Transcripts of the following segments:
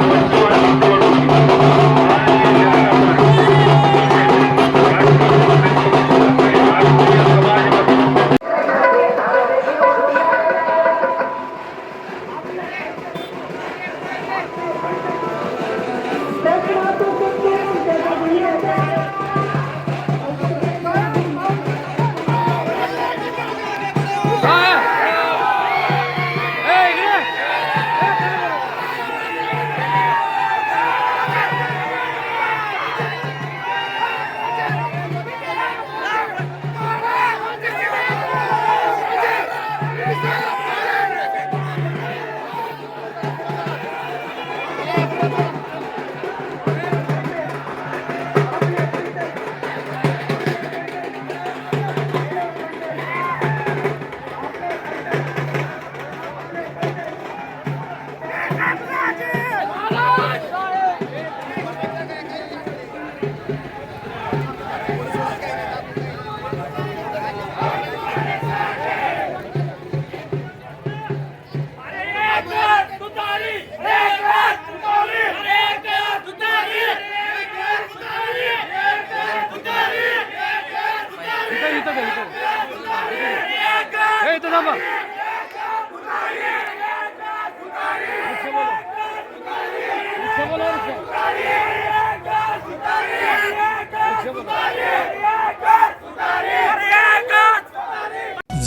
Thank you. Şuna bak.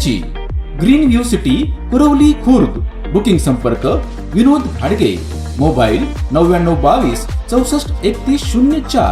ची. Green view city पुरवली Khurd. Booking संपर्क विनोद भाडगे मोबाईल नव्याण्णव बावीस चौसष्ट एकतीस शून्य चार.